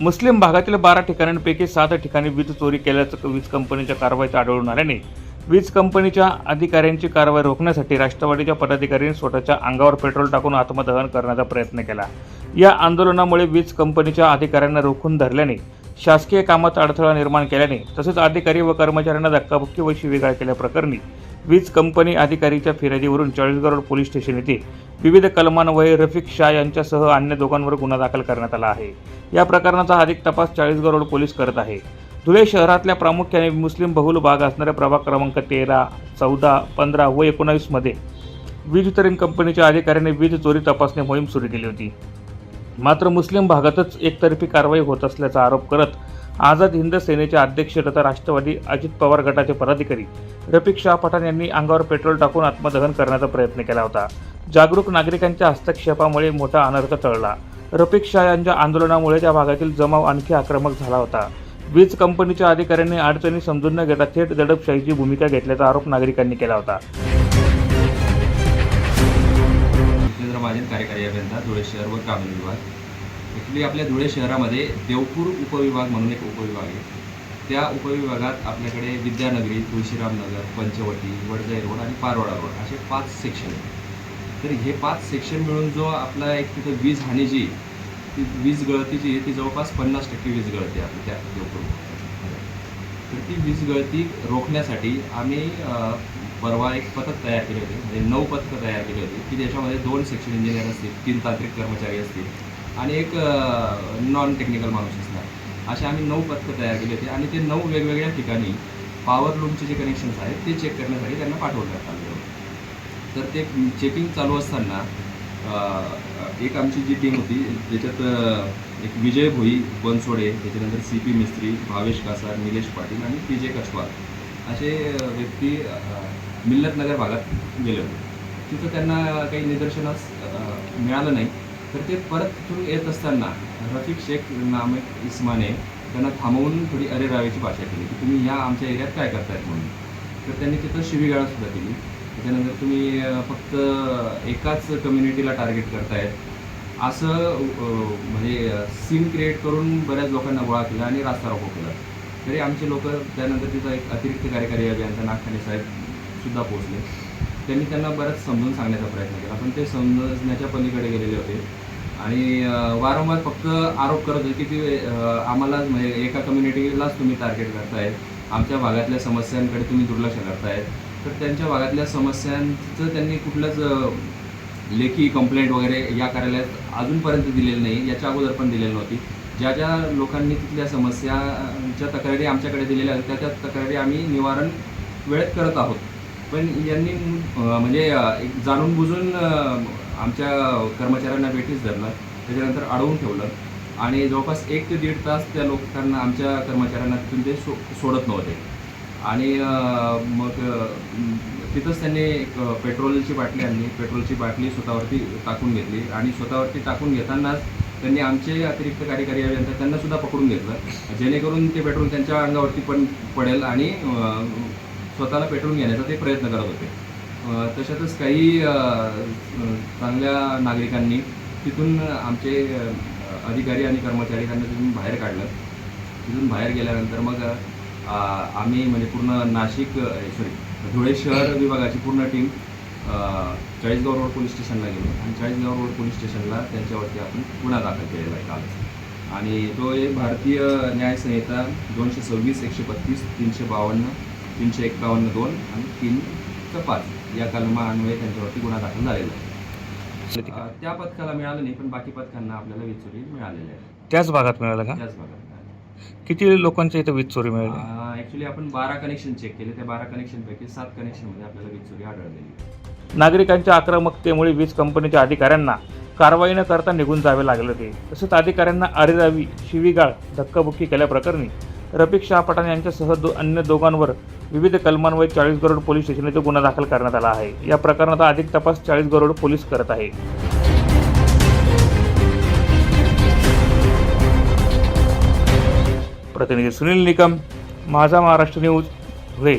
मुस्लिम भागातील बारा ठिकाणांपैकी सात ठिकाणी वीज चोरी केल्याचं वीज कंपनीच्या कारवाईत आढळून आल्याने वीज कंपनीच्या अधिकाऱ्यांची कारवाई रोखण्यासाठी राष्ट्रवादीच्या पदाधिकाऱ्यांनी स्वतःच्या अंगावर पेट्रोल टाकून आत्मदहन करण्याचा प्रयत्न केला. या आंदोलनामुळे वीज कंपनीच्या अधिकाऱ्यांना रोखून धरल्याने शासकीय कामात अडथळा निर्माण केल्याने तसेच अधिकारी व कर्मचाऱ्यांना धक्काबुक्की व शिवीगाळ केल्याप्रकरणी वीज कंपनी अधिकारीच्या फिर्यादीवरून चाळीसगाव रोड पोलीस स्टेशन येथे विविध कलमान्वये रफिक शाह यांच्यासह अन्य दोघांवर गुन्हा दाखल करण्यात आला आहे. या प्रकरणाचा अधिक तपास चाळीसगाव रोड पोलीस करत आहे. धुळे शहरातल्या प्रामुख्याने मुस्लिम बहुल भाग असणाऱ्या प्रभाग क्रमांक तेरा चौदा पंधरा व एकोणावीसमध्ये वीज वितरण कंपनीच्या अधिकाऱ्यांनी वीज चोरी तपासणी मोहीम सुरू केली होती. मात्र मुस्लिम भागातच एकतर्फी कारवाई होत असल्याचा आरोप करत आझाद हिंद सेनेचे अध्यक्ष तथा राष्ट्रवादी अजित पवार गटाचे पदाधिकारी रफिक शाह पठाण यांनी अंगावर पेट्रोल टाकून आत्मदहन करण्याचा प्रयत्न केला होता. जागरूक नागरिकांच्या हस्तक्षेपामुळे मोठा अनर्थ टळला. रफिक शाह यांच्या आंदोलनामुळे त्या भागातील जमाव आणखी आक्रमक झाला होता. वीज कंपनीच्या अधिकाऱ्यांनी अडचणी समजून न घेता थेट दडपशाहीची भूमिका घेतल्याचा आरोप नागरिकांनी केला होता. महाजन कार्यकारी अभियंता धुळे शहर व ग्रामीण विभाग. ॲक्च्युली आपल्या धुळे शहरामध्ये देवपूर उपविभाग म्हणून एक उपविभाग आहे. त्या उपविभागात आपल्याकडे विद्यानगरी तुळशीरामनगर पंचवटी वडजाई रोड आणि पारवाडा रोड असे पाच सेक्शन आहेत. तर हे पाच सेक्शन मिळून जो आपला एक तिथं वीज हानीची ती वीज गळतीची आहे ती जवळपास पन्नास टक्के वीज गळती आपली त्या देवपूर तर ती वीज गळती रोखण्यासाठी आम्ही परवा एक पथक तयार केले होते. म्हणजे नऊ पथकं तयार केली होती. की ज्याच्यामध्ये दोन सेक्शन इंजिनियर असतील तीन तांत्रिक कर्मचारी असतील आणि एक नॉन टेक्निकल माणूस असणार असे आम्ही नऊ पथकं तयार केली होती आणि ते नऊ वेगवेगळ्या ठिकाणी पॉवर लूमचे जे कनेक्शन्स आहेत ते चेक करण्यासाठी त्यांना पाठवण्यात आलं तर ते चेकिंग चालू असताना एक आमची जी टीम होती ज्याच्यात एक विजय भोई बनसोडे त्याच्यानंतर सी पी मिस्त्री भावेश कासार निलेश पाटील आणि पी जे कछवाल असे व्यक्ती मिल्लतनगर भागात गेले होते. तिथं त्यांना काही निदर्शनास मिळालं नाही. तर ते परत तिथून येत असताना रफिक शेख नामक इस्माने त्यांना थांबवून थोडी अरेरावेची भाषा केली की तुम्ही ह्या आमच्या एरियात काय करतायत म्हणून. तर त्यांनी तिथं शिवीगाळासुद्धा केली त्याच्यानंतर तुम्ही फक्त एकाच कम्युनिटीला टार्गेट करतायत. असं म्हणजे सीन क्रिएट करून बऱ्याच लोकांना गोळा केला आणि रास्ता रोको केला. तरी आमचे लोक त्यानंतर तिथं एक अतिरिक्त कार्यकारी अभियंता नागठाणे साहेब सुद्धा पोहोचले. त्यांनी त्यांना बराच समजून सांगण्याचा प्रयत्न केला. पण ते समजण्याच्या पलीकडे गेलेले होते. आणि वारंवार फक्त आरोप करत होते की ते आम्हाला म्हणजे एका कम्युनिटीलाच तुम्ही टार्गेट करतायत. आमच्या भागातल्या समस्यांकडे तुम्ही दुर्लक्ष करतायत. तर त्यांच्या भागातल्या समस्यांचं त्यांनी कुठलंच लेखी कंप्लेंट वगैरे या कार्यालयात अजूनपर्यंत दिलेली नाही. याच्या अगोदर पण दिलेली नव्हती. ज्या ज्या लोकांनी तिथल्या समस्यांच्या तक्रारी आमच्याकडे दिलेल्या आहेत त्या त्या तक्रारी आम्ही निवारण वेळेत करत आहोत. पण यांनी म्हणजे एक जाणून बुजून आमच्या कर्मचाऱ्यांना भेटीस धरलं. त्याच्यानंतर अडवून ठेवलं. आणि जवळपास एक ते दीड तास त्या लोकांना आमच्या कर्मचाऱ्यांना तिथून ते सो सोडत नव्हते. आणि मग तिथंच त्यांनी एक पेट्रोलची बाटली आणली. पेट्रोलची बाटली स्वतःवरती टाकून घेतली. आणि स्वतःवरती टाकून घेतानाच त्यांनी आमचे अतिरिक्त कार्यकारी अभियंता त्यांनासुद्धा पकडून घेतलं. जेणेकरून ते पेट्रोल त्यांच्या अंगावरती पण पडेल आणि स्वतःला पेट्रोल घेण्याचा ते प्रयत्न करत होते. तशातच काही चांगल्या नागरिकांनी तिथून आमचे अधिकारी आणि कर्मचारी त्यांना तिथून बाहेर काढलं. तिथून बाहेर गेल्यानंतर मग आम्ही म्हणजे पूर्ण नाशिक सॉरी धुळे शहर विभागाची पूर्ण टीम चाळीसगाव रोड पोलीस स्टेशनला गेलो. आणि चाळीसगाव रोड पोलीस स्टेशनला त्यांच्यावरती आपण गुन्हा दाखल केलेला आहे काल. आणि तो एक भारतीय न्यायसंहिता दोनशे सव्वीस एकशे बत्तीस तीनशे बावन्न तीनशे एक्कावन्न दोन आणि तीनशे पाच या कलमान्वये त्यांच्यावरती गुन्हा दाखल झालेला आहे. त्या पथकाला मिळालं नाही पण बाकी पथकांना आपल्याला वीज चोरी मिळालेली आहे त्याच भागात मिळालं का? त्याच भागात किती लोकांच्या इथं वीज चोरी मिळाली ॲक्च्युली आपण बारा कनेक्शन चेक केले. त्या बारा कनेक्शनपैकी सात कनेक्शनमध्ये आपल्याला वीज चोरी आढळलेली. नागरिकांच्या आक्रमकतेमुळे वीज कंपनीच्या अधिकाऱ्यांना कारवाई न करता निघून जावे लागले होते. तसेच अधिकाऱ्यांना अरेरावी शिवीगाळ धक्काबुक्की केल्याप्रकरणी रफिक शाह पठाण यांच्यासह दो अन्य दोघांवर विविध कलमांवर चाळीस गरोड पोलीस स्टेशन येथे गुन्हा दाखल करण्यात आला आहे. या प्रकरणाचा अधिक तपास चाळीस गरोड पोलीस करत आहे. प्रतिनिधी सुनील निकम माझा महाराष्ट्र न्यूज धुळे.